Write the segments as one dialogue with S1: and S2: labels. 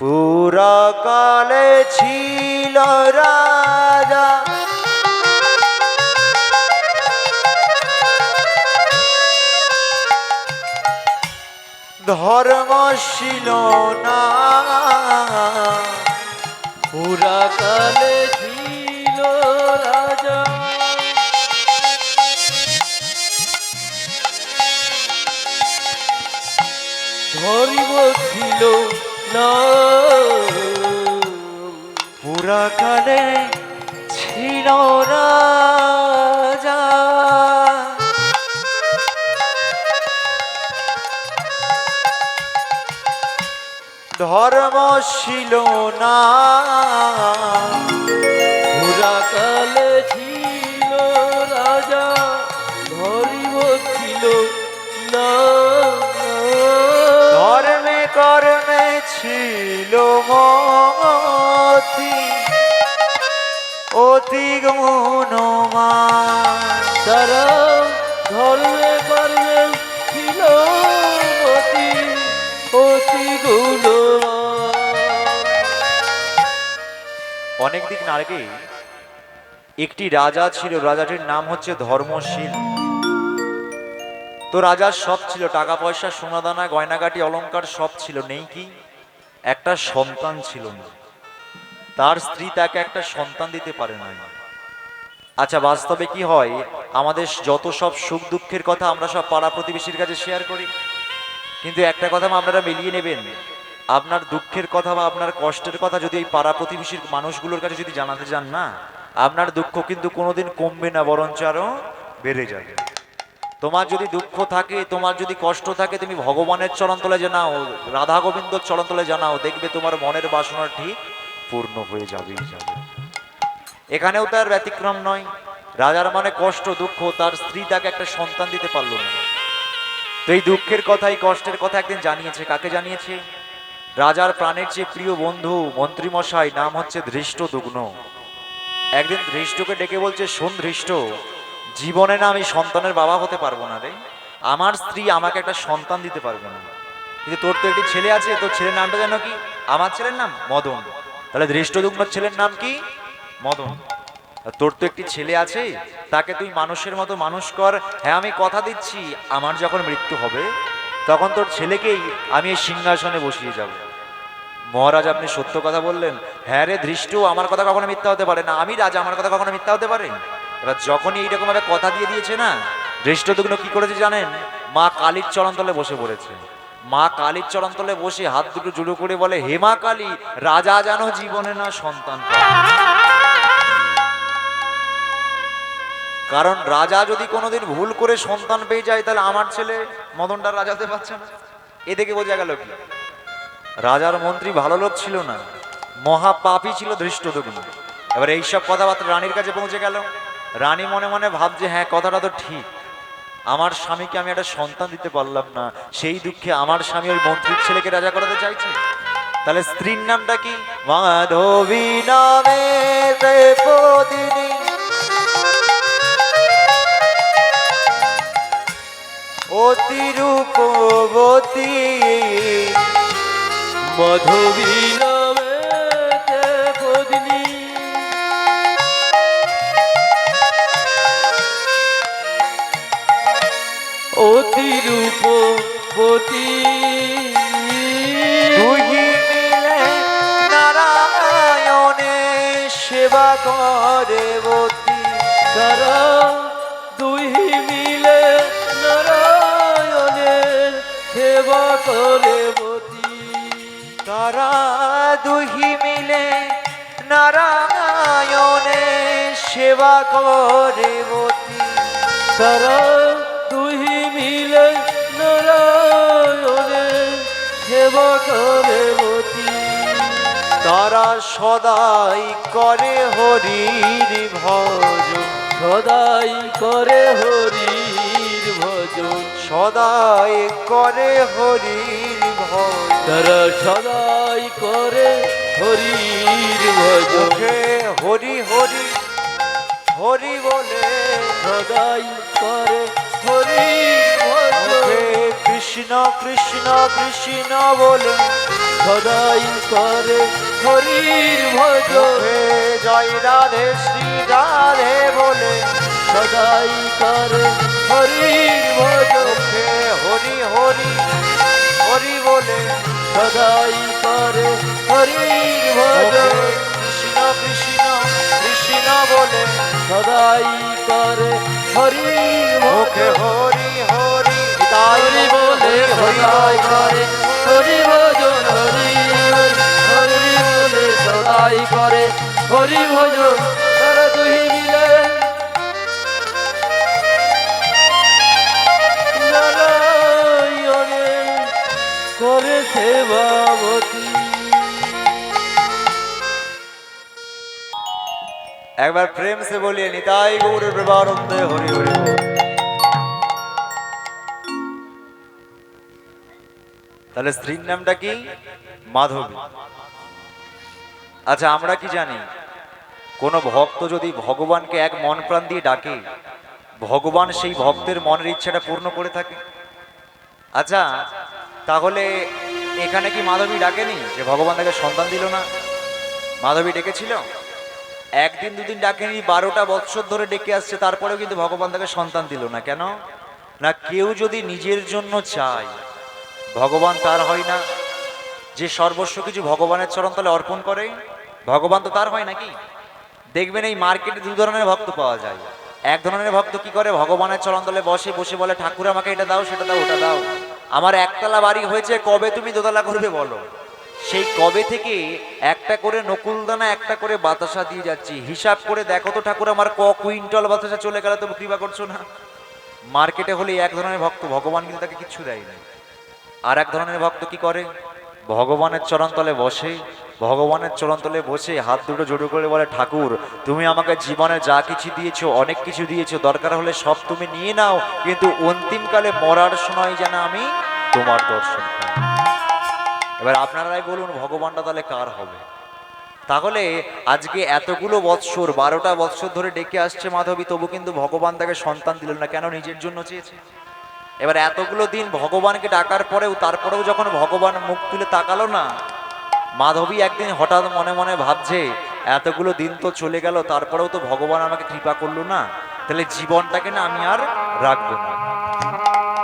S1: পুরাকালে ছিল রাজা। ধর্মশীল না।
S2: পুরাকালে ছিল রাজা। ধরিব ছিল
S1: পুরাকালে ছিল রাজা। ধর্মশীল না।
S2: পুরাকালে
S1: অতি গুণমান
S2: তারা ধর্মে কর্মে ছিল অতি অতি গুণবান
S1: অনেক দিন আগে একটি রাজা ছিল রাজাটির নাম হচ্ছে ধর্মশীল। তো রাজার সব ছিল টাকা পয়সা সোনাদানা গয়নাগাটি অলংকার সব ছিল নেই কি? একটা সন্তান ছিল না। তার স্ত্রী তাকে একটা সন্তান দিতে পারে না আচ্ছা বাস্তবে কি হয়? আমাদের যত সব সুখ দুঃখের কথা আমরা সব পাড়া প্রতিবেশীর কাছে শেয়ার করি। কিন্তু একটা কথা আপনারা মিলিয়ে নেবেন। আপনার দুঃখের কথা বা আপনার কষ্টের কথা যদি এই পাড়া প্রতিবেশীর মানুষগুলোর কাছে যদি জানাতে যান না, আপনার দুঃখ কিন্তু কোনোদিন কমবে না, বরঞ্চ আরও বেড়ে যাবে। তোমার যদি দুঃখ থাকে, তোমার যদি কষ্ট থাকে, তুমি ভগবানের চরণতলে জানাও, রাধা গোবিন্দর চরণতলে জানাও, দেখবে তোমার মনের বাসনা ঠিক পূর্ণ হয়ে যাবে এখানেও তার ব্যতিক্রম নয়। রাজার মানে কষ্ট, দুঃখ, তার স্ত্রী তাকে একটা সন্তান দিতে পারল না। তো এই দুঃখের কথা, এই কষ্টের কথা একদিন জানিয়েছে, কাকে জানিয়েছে? রাজার প্রাণের যে প্রিয় বন্ধু, মন্ত্রীমশাই, নাম হচ্ছে ধৃষ্ট দুগ্ন একদিন ধৃষ্টকে ডেকে বলছে, শোন ধৃষ্ট, জীবনে না আমি সন্তানের বাবা হতে পারব না রে। আমার স্ত্রী আমাকে একটা সন্তান দিতে পারবে না। কিন্তু তোর তো একটি ছেলে আছে, তোর ছেলের নামটা যেন কি? আমার ছেলের নাম মদন। তাহলে ধৃষ্টদুগ্ন ছেলের নাম কি? মদন। তোর তো একটি ছেলে আছে, তাকে তুই মানুষের মতো মানুষ কর। হ্যাঁ আমি কথা দিচ্ছি, আমার যখন মৃত্যু হবে, তখন তোর ছেলেকেই আমি এই সিংহাসনে বসিয়ে যাব। মহারাজ, আপনি সত্য কথা বললেন। হ্যাঁ রে দৃষ্ট আমার কথা কখনো মিথ্যা হতে পারে না। আমি রাজা, আমার কথা কখনো মিথ্যা হতে পারে? এবার যখনই এইরকম ভাবে কথা দিয়ে দিয়েছে না দৃষ্টদুগ্ন কি করেছে জানেন? মা কালীর চরণতলে বসে পড়েছে। মা কালীর চরণতলে বসে হাত দুটো জুড়ো করে বলে, হে মা কালী, রাজা যেন জীবনে না সন্তান। কারণ রাজা যদি কোনোদিন ভুল করে সন্তান পেয়ে যায়, তাহলে আমার ছেলে মদনটা রাজা হতে পারছে না। এ থেকে বোঝা গেল কি? রাজার মন্ত্রী ভালো লোক ছিল না মহা পাপী ছিল ধৃষ্টদগ্ন। এবার এইসব কথাবার্তা রানীর কাছে পৌঁছে গেল। রানী মনে মনে ভাবছে হ্যাঁ কথাটা তো ঠিক। আমার স্বামীকে আমি একটা সন্তান দিতে পারলাম না, সেই দুঃখে আমার স্বামী ওই মন্ত্রীর ছেলেকে রাজা করাতে চাইছে। তাহলে স্ত্রীর নামটা কি? মাধবী নামে অতিরূপবতী।
S2: মধুবী
S1: দুহি মিলে নারায়ণের সেবা করে
S2: তারা দুই মিলে নারায়ণের সেবা করে
S1: তারা সদাই করে হরির ভজন।
S2: সদাই করে হরির ভজন।
S1: সদাই করে হরির ভজন।
S2: তারা সদাই করে হরির
S1: মুখে হরি হরি হরি বলে
S2: সদাই করে।
S1: মুখে কৃষ্ণ কৃষ্ণ কৃষ্ণ বলে
S2: সদাই করে। হরির
S1: মুখে জয় রাধে শ্রী রাধে বলে
S2: সদাই করে। হরির ভজন
S1: মুখে হরি হরি হরি বলে
S2: সদাই করে হরির ভজন।
S1: কৃষ্ণ কৃষ্ণ কৃষ্ণ বলে
S2: সদাই করে
S1: মুখে
S2: ভজন।
S1: হরি হরি তাই
S2: হরি বলে সদাই করে হরি ভজন হরি হরি হরি বলে সদাই করে হরি ভজন।
S1: একবার প্রেম সে বলিয়ে নিতাই গৌর প্রেমানন্দে হরি হরি। তাহলে স্ত্রীর নামটা কি? মাধবী। আচ্ছা আমরা কি জানি? কোন ভক্ত যদি ভগবানকে এক মন প্রাণ দিয়ে ডাকে, ভগবান সেই ভক্তের মনের ইচ্ছাটা পূর্ণ করে থাকে। আচ্ছা তাহলে এখানে কি মাধবী ডাকেনি? যে ভগবান তাকে সন্তান দিল না? মাধবী ডেকেছিল? একদিন দুদিন ডাকেনি, বারোটা বৎসর ধরে ডেকে আসছে, তারপরেও কিন্তু ভগবান তাকে সন্তান দিল না। কেন? না, কেউ যদি নিজের জন্য চায়, ভগবান তার হয় না। যে সর্বস্ব কিছু ভগবানের চরণ তলে অর্পণ করে, ভগবান তো তার হয় নাকি? দেখবেন এই মার্কেটে দু ধরনের ভক্ত পাওয়া যায়। এক ধরনের ভক্ত কি করে? ভগবানের চরণ তলে বসে বসে বলে, ঠাকুর আমাকে এটা দাও, সেটা দাও, ওটা দাও। আমার একতলা বাড়ি হয়েছে, কবে তুমি দোতলা করবে বলো? সেই কবে থেকে একটা করে নকুলদানা, একটা করে বাতাসা দিয়ে যাচ্ছি। হিসাব করে দেখো তো ঠাকুর আমার ক কুইন্টল বাতাসা চলে গেলে তো কৃপা করছ না? মার্কেটে হলে এক ধরনের ভক্ত, ভগবান কিন্তু তাকে কিচ্ছু দেয় না। আর এক ধরনের ভক্ত কি করে? ভগবানের চরণতলে বসে ভগবানের চরণতলে বসে হাত দুটো জোড়ো করে বলে, ঠাকুর, তুমি আমাকে জীবনে যা কিছু দিয়েছ, অনেক কিছু দিয়েছ, দরকার হলে সব তুমি নিয়ে নাও, কিন্তু অন্তিমকালে মরার সময় যেন আমি তোমার দর্শন এবার আপনারাই বলুন, ভগবানটা তাহলে কার হবে? তাহলে আজকে এতগুলো বৎসর, বারোটা বৎসর ধরে ডেকে আসছে মাধবী, তবু কিন্তু ভগবান তাকে সন্তান দিল না। কেন? নিজের জন্য চেয়েছে। এবার এতগুলো দিন ভগবানকে ডাকার পরেও, তারপরেও যখন ভগবান মুখ তুলে তাকালো না মাধবী একদিন হঠাৎ মনে মনে ভাবছে, এতগুলো দিন তো চলে গেল, তারপরেও তো ভগবান আমাকে কৃপা করল না। তাহলে জীবনটাকে না আমি আর রাখব না।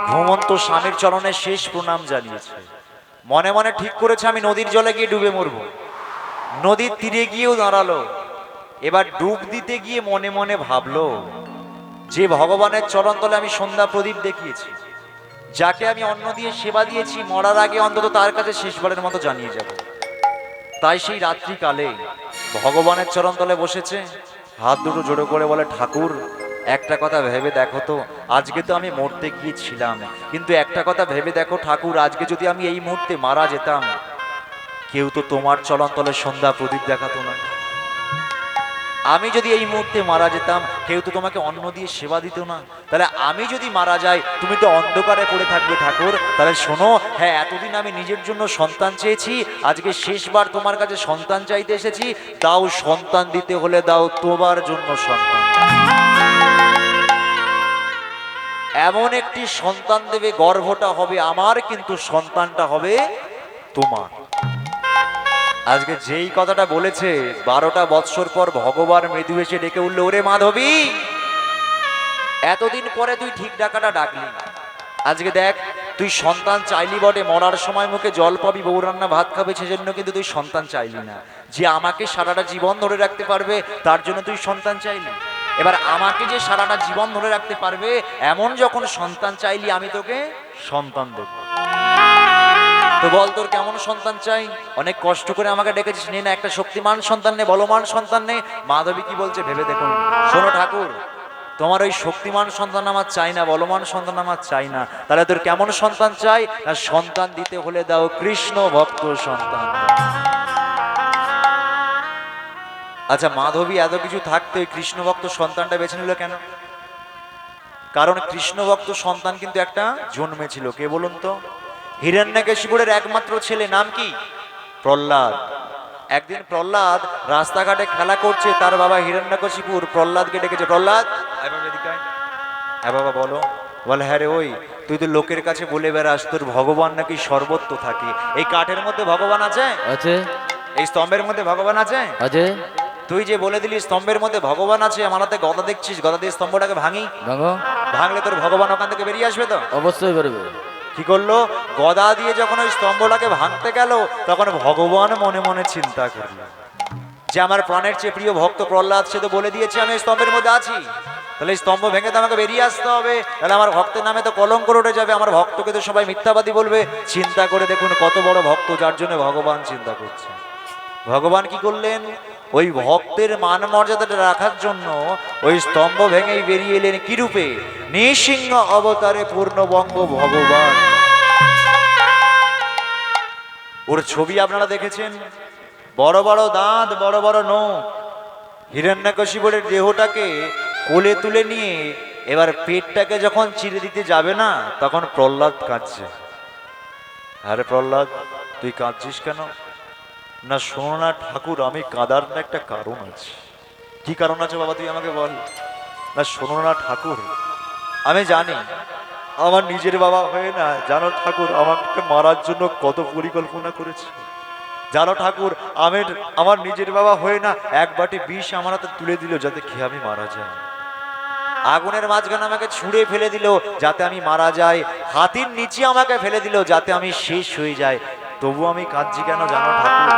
S1: ঘুমন্ত স্বামীর চরণে শেষ প্রণাম জানিয়েছে। মনে মনে ঠিক করেছে, আমি নদীর জলে গিয়ে ডুবে মরবো। নদীর তীরে গিয়েও দাঁড়াল। এবার ডুব দিতে গিয়ে মনে মনে ভাবলো, যে ভগবানের চরণ চরণতলে আমি সন্ধ্যা প্রদীপ দেখিয়েছি, যাকে আমি অন্ন দিয়ে সেবা দিয়েছি, মরার আগে অন্তত তার কাছে শেষবারের মতো জানিয়ে যাব। তাই সেই রাত্রিকালে ভগবানের চরণতলে বসেছে, হাত দুটো জোরে করে বলে, ঠাকুর, একটা কথা ভেবে দেখো তো, আজকে তো আমি মরতে গিয়েছিলাম, কিন্তু একটা কথা ভেবে দেখো ঠাকুর, আজকে যদি আমি এই মুহূর্তে মারা যেতাম, কেউ তো তোমার চলন্তলে সন্ধ্যা প্রদীপ দেখাতো না। আমি যদি এই মুহূর্তে মারা যেতাম, কেউ তো তোমাকে অন্ন দিয়ে সেবা দিত না। তাহলে আমি যদি মারা যাই, তুমি তো অন্ধকারে পড়ে থাকবে ঠাকুর। তাহলে শোনো হ্যাঁ এতদিন আমি নিজের জন্য সন্তান চেয়েছি, আজকে শেষবার তোমার কাছে সন্তান চাইতে এসেছি, দাও সন্তান দিতে হলে দাও তোমার জন্য সন্তান। এমন একটি সন্তান দেবে, গর্ভটা হবে আমার, কিন্তু সন্তানটা হবে তোমার। আজকে যেই কথাটা বলেছে, বারোটা বৎসর পর ভগবান মৃদু এসে ডেকে উঠল, ওরে মাধবী, এতদিন পরে তুই ঠিক ডাকাটা ডাকলি। আজকে দেখ, তুই সন্তান চাইলি বটে, মরার সময় মুখে জল পাবি, বউ রান্না ভাত খাবে, সেজন্য কিন্তু তুই সন্তান চাইলি না। যে আমাকে সারাটা জীবন ধরে রাখতে পারবে, তার জন্য তুই সন্তান চাইলি। এবার আমাকে যে সারাটা জীবন ধরে রাখতে পারবে, এমন যখন সন্তান চাইলি, আমি তোকে সন্তান দেব। তো বল তোর কেমন সন্তান চাই? অনেক কষ্ট করে আমাকে ডেকেছিস। নে না একটা শক্তিমান সন্তান নে বলমান সন্তান নে। মাধবী কি বলছে ভেবে দেখুন। শোনো ঠাকুর, তোমার ওই শক্তিমান সন্তান আমার চাই না বলমান সন্তান আমার চাই না। তাহলে তোর কেমন সন্তান চাই? না, সন্তান দিতে হলে দাও কৃষ্ণ ভক্ত সন্তান। আচ্ছা মাধবী এত কিছু থাকতে ওই কৃষ্ণ ভক্ত সন্তানটা বেছে নিল কেন? কারণ কৃষ্ণ ভক্ত সন্তান কিন্তু একটা জন্মেছিল। কে বলুন তো? হিরণ্যকেশিপুরের একমাত্র ছেলে নাম কি? প্রহ্লাদ। একদিন প্রহ্লাদ রাস্তাঘাটে খেলা করছে তার বাবা হিরণ্যকশিপুর প্রহ্লাদকে ডেকেছে। প্রহ্লাদ। হ্যাঁ বাবা বলো। বলে হ্যাঁ রে ওই তুই তো লোকের কাছে বলে বেড়াস তোর ভগবান নাকি সর্বত্র থাকে। এই কাঠের মধ্যে ভগবান আছে?
S2: আছে।
S1: এই স্তম্ভের মধ্যে ভগবান আছে?
S2: আছে।
S1: তুই যে বলে দিলি স্তম্ভের মধ্যে ভগবান আছে আমার হাতে গদা দেখছিস গদা দিয়ে স্তম্ভটাকে ভাঙি।
S2: ভাঙো।
S1: ভাঙলে তোর ভগবান ওখান থেকে বেরিয়ে আসবে তো?
S2: অবশ্যই পারবে
S1: কি করল? গদা দিয়ে যখন ওই স্তম্ভটাকে ভাঙতে গেল, তখন ভগবান মনে মনে চিন্তা করল। যে আমার প্রাণের চেয়ে প্রিয় ভক্ত প্রহ্লাদ, সে তো বলে দিয়েছে, আমি স্তম্ভের মধ্যে আছি। তাহলে এই স্তম্ভ ভেঙে তো আমাকে বেরিয়ে আসতে হবে। তাহলে আমার ভক্তের নামে তো কলঙ্ক উঠে যাবে। আমার ভক্তকে তো সবাই মিথ্যাবাদী বলবে। চিন্তা করে দেখুন কত বড় ভক্ত, যার জন্য ভগবান চিন্তা করছে। ভগবান কি করলেন? ওই ভক্তের মান মর্যাদাটা রাখার জন্য ওই স্তম্ভ ভেঙেই বেরিয়ে এলেন কি রূপে? নৃসিংহ অবতারে পূর্ণবঙ্গ ভগবান। ওর ছবি আপনারা দেখেছেন? বড় বড় দাঁত, বড় বড় নখ। হিরণ্যকশিপুরের দেহটাকে কোলে তুলে নিয়ে এবার পেটটাকে যখন চিরে দিতে যাবে না, তখন প্রহ্লাদ কাঁদছে। আরে প্রহ্লাদ, তুই কাঁদছিস কেন? না শোনো ঠাকুর, আমি কাঁদার না একটা কারণ আছে। কি কারণ আছে বাবা, তুই আমাকে বল। না শোনো ঠাকুর, আমি জানি আমার নিজের বাবা হয়ে না, জানো ঠাকুর, আমাকে মারার জন্য কত পরিকল্পনা করেছে। জানো ঠাকুর, আমি আমার নিজের বাবা হয়ে না, এক বাটি বিষ আমার হাতে তুলে দিল যাতে খেয়ে আমি মারা যাই। আগুনের মাঝখানে আমাকে ছুঁড়ে ফেলে দিল, যাতে আমি মারা যাই। হাতির নিচে আমাকে ফেলে দিল, যাতে আমি শেষ হয়ে যাই। তবু আমি কাঁদছি কেন জানো ঠাকুর?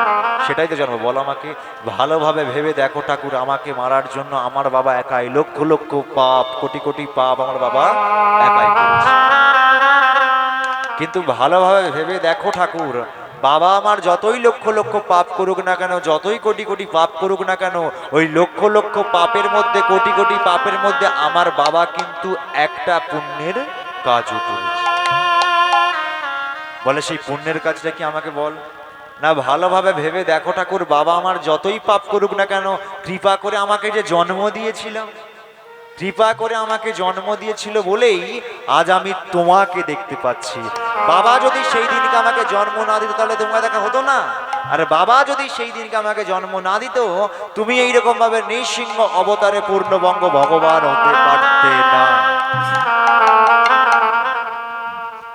S1: সেটাই তো জানো বল আমাকে, ভালোভাবে ভেবে দেখো ঠাকুর, আমাকে মারার জন্য আমার বাবা একাই, লক্ষ লক্ষ পাপ, কোটি কোটি পাপ আমার বাবা একাই কিন্তু ভালোভাবে ভেবে দেখো ঠাকুর, বাবা আমার যতই লক্ষ লক্ষ পাপ করুক না কেন, যতই কোটি কোটি পাপ করুক না কেন, ওই লক্ষ লক্ষ পাপের মধ্যে, কোটি কোটি পাপের মধ্যে আমার বাবা কিন্তু একটা পুণ্যের কাজও করেছে। বলে, সেই পুণ্যের কাজটা কি আমাকে বল? না, ভালোভাবে ভেবে দেখো ঠাকুর, বাবা আমার যতই পাপ করুক না কেন, কৃপা করে আমাকে যে জন্ম দিয়েছিল, কৃপা করে আমাকে জন্ম দিয়েছিল বলেই আজ আমি তোমাকে দেখতে পাচ্ছি। বাবা যদি সেই দিনকে আমাকে জন্ম না দিত, তাহলে তোমাকে দেখা হতো না। আর বাবা যদি সেই দিনকে আমাকে জন্ম না দিত, তুমি এইরকম ভাবে নৃসিংহ অবতারে পূর্ণবঙ্গ ভগবান হতে পারতে না।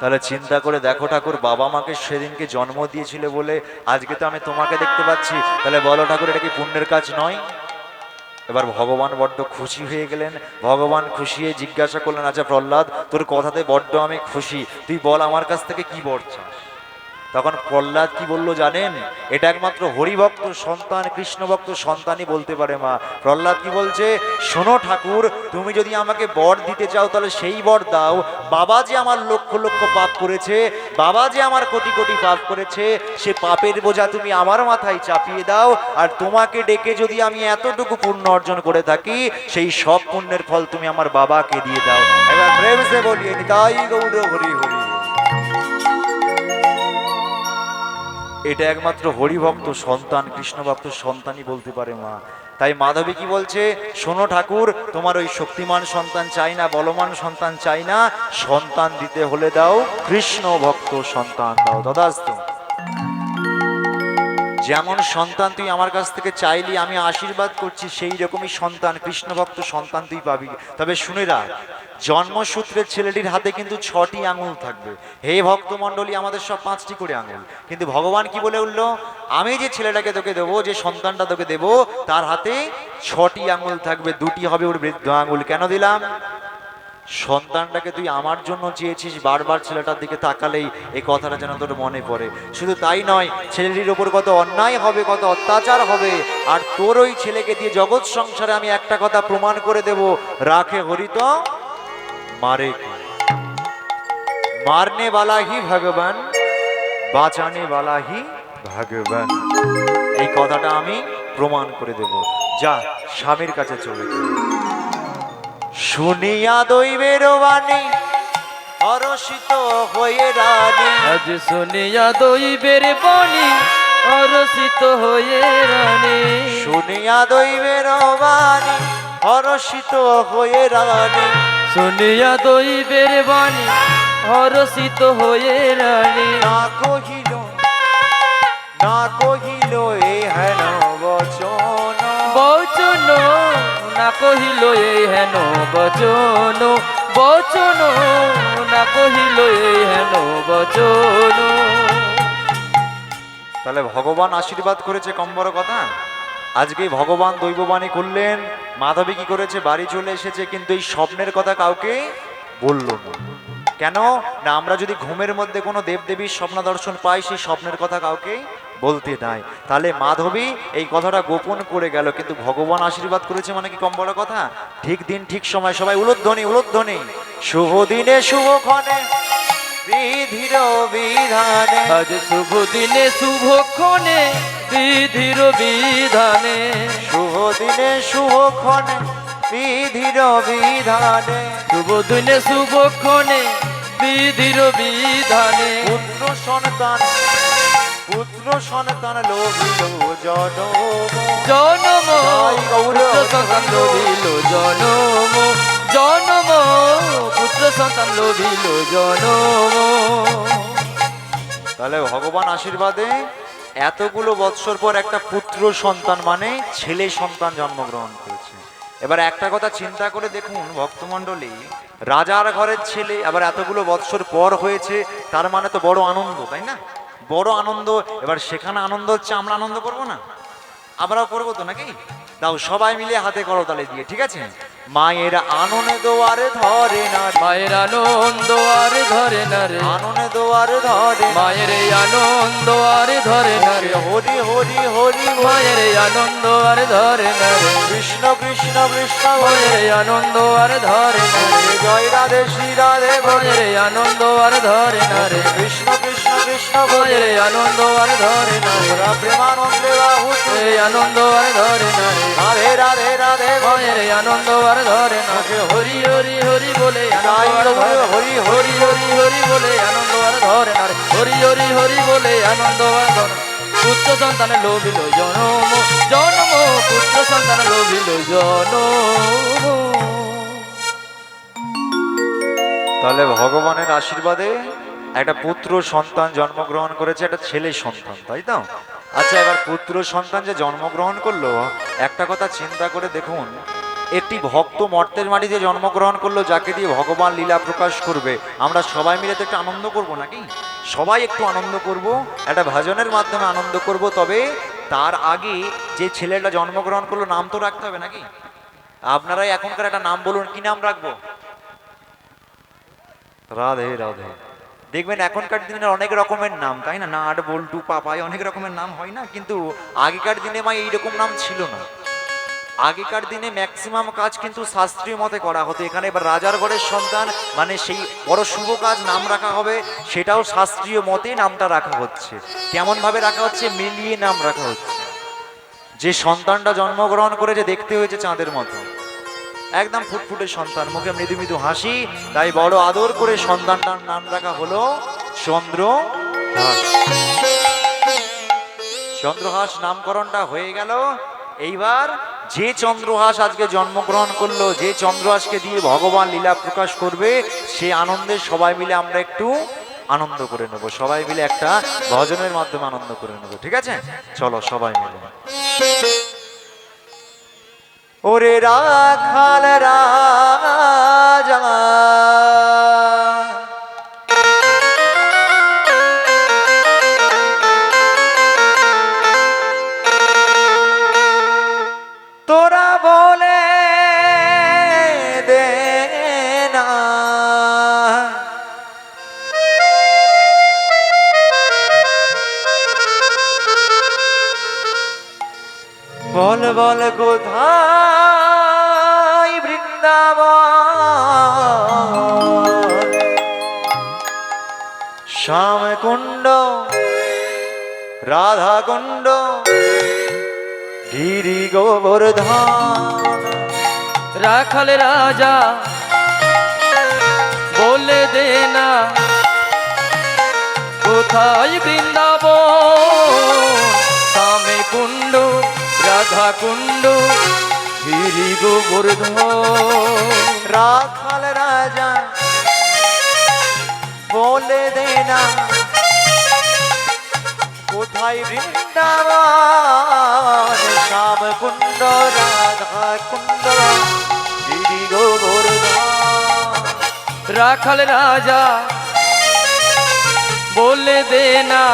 S1: তাহলে চিন্তা করে দেখো ঠাকুর, বাবা মাকে সেদিনকে জন্ম দিয়েছিল বলে আজকে তো আমি তোমাকে দেখতে পাচ্ছি। তাহলে বলো ঠাকুর, এটা কি পুণ্যের কাজ নয়? এবার ভগবান বড্ড খুশি হয়ে গেলেন। ভগবান খুশি হয়ে জিজ্ঞাসা করলেন আচ্ছা প্রহ্লাদ, তোর কথাতে বড্ড আমি খুশি। তুই বল আমার কাছ থেকে কি বর চাস? তখন প্রহ্লাদ কি বলল জানেন? এটা একমাত্র হরিভক্ত সন্তান কৃষ্ণ ভক্ত সন্তানই বলতে পারে মা। প্রহ্লাদ কি বলছে? শোনো ঠাকুর, তুমি যদি আমাকে বর দিতে চাও তাহলে সেই বর দাও। বাবা যে আমার লক্ষ লক্ষ পাপ করেছে, বাবা যে আমার কোটি কোটি পাপ করেছে, সে পাপের বোঝা তুমি আমার মাথায় চাপিয়ে দাও। আর তোমাকে ডেকে যদি আমি এতটুকু পুণ্য অর্জন করে থাকি, সেই সব পুণ্যের ফল তুমি আমার বাবাকে দিয়ে দাও। এবার প্রেম সে বলিয়ে নিতাই গৌর হরি হরি। এটা একমাত্র হরিভক্ত সন্তান, কৃষ্ণভক্ত সন্তানই বলতে পারে মা। তাই মাধবী কি বলছে? শোনো ঠাকুর, তোমার ওই শক্তিমান সন্তান চাই না বলমান সন্তান চাই না, সন্তান দিতে হলে দাও কৃষ্ণ ভক্ত সন্তান দাও। দাদাস্ত। যেমন সন্তান তুই আমার কাছ থেকে চাইলি, আমি আশীর্বাদ করছি, সেই রকমই সন্তান, কৃষ্ণভক্ত সন্তান তুই পাবি। তবে শুনে রাখ, জন্মসূত্রের ছেলেটির হাতে কিন্তু ছটি আঙুল থাকবে। হে ভক্তমণ্ডলী, আমাদের সব পাঁচটি করে আঙুল। কিন্তু ভগবান কি বলে উঠল? আমি যে ছেলেটাকে তোকে দেবো, যে সন্তানটা তোকে দেবো, তার হাতে ছটি আঙুল থাকবে, দুটি হবে ওর বৃদ্ধ আঙুল। কেন দিলাম? সন্তানটাকে তুই আমার জন্য চেয়েছিস, বারবার ছেলেটার দিকে তাকালেই এই কথাটা যেন তোর মনে পড়ে। শুধু তাই নয়, ছেলেটির ওপর কত অন্যায় হবে, কত অত্যাচার হবে, আর তোর ওই ছেলেকে দিয়ে জগৎ সংসারে আমি একটা কথা প্রমাণ করে দেব, রাখে হরিত, মারে মারনে বালা হি ভগবান, বাঁচানে বালা হি ভগবান। এই কথাটা আমি প্রমাণ করে দেব। যা, স্বামীর কাছে চলে যাবে শুনিয়া দৈবের বাণী হরষিত হয়ে রানী।
S2: আজ শুনিয়া দইবের বাণী অরসিত হয়ে রানী।
S1: শুনিয়া দৈবের বাণী হরষিত হয়ে রানী।
S2: শুনিয়া দইবের বাণী হরসিত হয়ে রানী।
S1: না কহিল না কহিল এ হেন।
S2: কহিল এই হেন বচন বচন না কহিল এই হেন বচন।
S1: তাহলে ভগবান আশীর্বাদ করেছে কম বড় কথা? আজকে ভগবান দৈববাণী করলেন, মাধবী কি করেছে? বাড়ি চলে এসেছে, কিন্তু এই স্বপ্নের কথা কাউকে বলল না। কেন? না, আমরা যদি ঘুমের মধ্যে কোনো দেবদেবীর স্বপ্ন দর্শন পাই, সেই স্বপ্নের কথা কাউকে বলতে নাই। তাহলে মাধবী এই কথাটা গোপন করে গেল কিন্তু ভগবান আশীর্বাদ করেছে মানে কি কম বড় কথা? ঠিক দিন ঠিক সময় সবাই উলোধ্বনি উলোধ্বনি। শুভ দিনে শুভক্ষণে বিধির বিধানে।
S2: আজ শুভ দিনে শুভক্ষণে বিধির বিধানে।
S1: শুভ দিনে শুভক্ষণে বিধির বিধানে।
S2: শুভ দিনে শুভক্ষণে বিধির বিধানে।
S1: পুত্র সন্তান পুত্র সন্তান লোভিল জনম।
S2: জনম। সন্তান লোভিল জনম। জনম। পুত্র সন্তান লোভিল জনম।
S1: তাহলে ভগবান আশীর্বাদে এতগুলো বৎসর পর একটা পুত্র সন্তান মানে ছেলে সন্তান জন্মগ্রহণ করেছে। এবার একটা কথা চিন্তা করে দেখুন ভক্তমণ্ডলী রাজার ঘরের ছেলে আবার এতগুলো বৎসর পর হয়েছে তার মানে তো বড় আনন্দ তাই না? বড় আনন্দ, এবার সেখানে আনন্দ হচ্ছে, আমরা আনন্দ করব না? আমরাও করব তো নাকি? দাও, সবাই মিলে হাতে করো তালে দিয়ে, ঠিক আছে? মায়ের আনন্দ আর ধরে না
S2: মায়ের আনন্দ আর ধরে না রে।
S1: আননে আর ধরে
S2: মায়ের আনন্দ আর ধরে না রে।
S1: হরি হরি হরি
S2: মায়ের আনন্দ আর ধরে না রে।
S1: কৃষ্ণ কৃষ্ণ কৃষ্ণ
S2: মায়ের আনন্দ আর ধরে না রে।
S1: জয় রাধে শ্রী রাধে
S2: মায়ের আনন্দ আর ধরে না রে।
S1: কৃষ্ণ কৃষ্ণ কৃষ্ণ
S2: মায়ের আনন্দ আর ধরে না রে।
S1: প্রেমানন্দে বাহু।
S2: আনন্দ আর ধরে না রে।
S1: রাধে রাধে রাধে
S2: মায়ের আনন্দ আর ধরে না রে হরি হরি হরি বলে আনন্দ ধরে
S1: হরি
S2: হরি হরি হরি বলে আনন্দ আর ধরে না হরি হরি হরি বলে আনন্দ আর ধরে পুত্র সন্তান লোভিল জনম জনম, পুত্র সন্তান লোভিল জনম।
S1: তাহলে ভগবানের আশীর্বাদে একটা পুত্র সন্তান জন্মগ্রহণ করেছে, একটা ছেলে সন্তান, তাই তো? আচ্ছা এবার পুত্র সন্তান যে জন্মগ্রহণ করল, একটা কথা চিন্তা করে দেখুন একটি ভক্ত মর্তের মাটিতে জন্মগ্রহণ করল, যাকে দিয়ে ভগবান লীলা প্রকাশ করবে। আমরা সবাই মিলে তো একটু আনন্দ করব নাকি? সবাই একটু আনন্দ করব, একটা ভজনের মাধ্যমে আনন্দ করব, তবে তার আগে যে ছেলেটা জন্মগ্রহণ করল, নাম তো রাখতে হবে নাকি? আপনারাই এখনকার একটা নাম বলুন, কি নাম রাখব? রাধে রাধে। দেখবেন, এখনকার দিনের অনেক রকমের নাম, তাই না? নাট, বল্টু, পাপাই, অনেক রকমের নাম হয় না, কিন্তু আগেকার দিনে মা এইরকম নাম ছিল না। আগেকার দিনে ম্যাক্সিমাম কাজ কিন্তু শাস্ত্রীয় মতে করা হতো। এখানে এবার রাজার ঘরের সন্তান মানে সেই বড় শুভ কাজ নাম রাখা হবে, সেটাও শাস্ত্রীয় মতে নামটা রাখা হচ্ছে। কেমন ভাবে রাখা হচ্ছে? মিলিয়ে নাম রাখা হচ্ছে। যে সন্তানটা জন্মগ্রহণ করেছে, দেখতে হয়েছে চাঁদের মতো। একদম ফুটফুটে সন্তান, মুখে মৃদু মৃদু হাসি, তাই বড় আদর করে সন্তানটার নাম রাখা হলো চন্দ্র চন্দ্রহাস নামকরণটা হয়ে গেল। এইবার যে চন্দ্রহাস আজকে জন্মগ্রহণ করল, যে চন্দ্রহাসকে দিয়ে ভগবান লীলা প্রকাশ করবে, সে আনন্দে সবাই মিলে আমরা একটু আনন্দ করে নেব। সবাই মিলে একটা ভজনের মাধ্যমে আনন্দ করে নেব, ঠিক আছে? চলো সবাই মিলে। ওরে রাখাল রাজা। বল কোথায় বৃন্দাবন? শ্যাম কুণ্ড রাধা কুণ্ড গিরি গোবর্ধন
S2: রাখাল রাজা, বলে দে না, কোথায় বৃন্দাবন রাধা কুণ্ড গিরি গোবর্ধন
S1: রাখাল রাজা, বলে দে না, কোথায় বৃন্দাবন? শ্যাম কুণ্ড রাধা কুণ্ড গিরি গোবর্ধন
S2: রাখাল রাজা, বলে দে না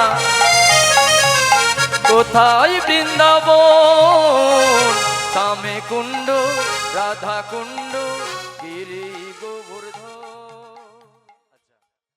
S2: কোথায় বৃন্দাবন? কামে কুণ্ড রাধা কুণ্ড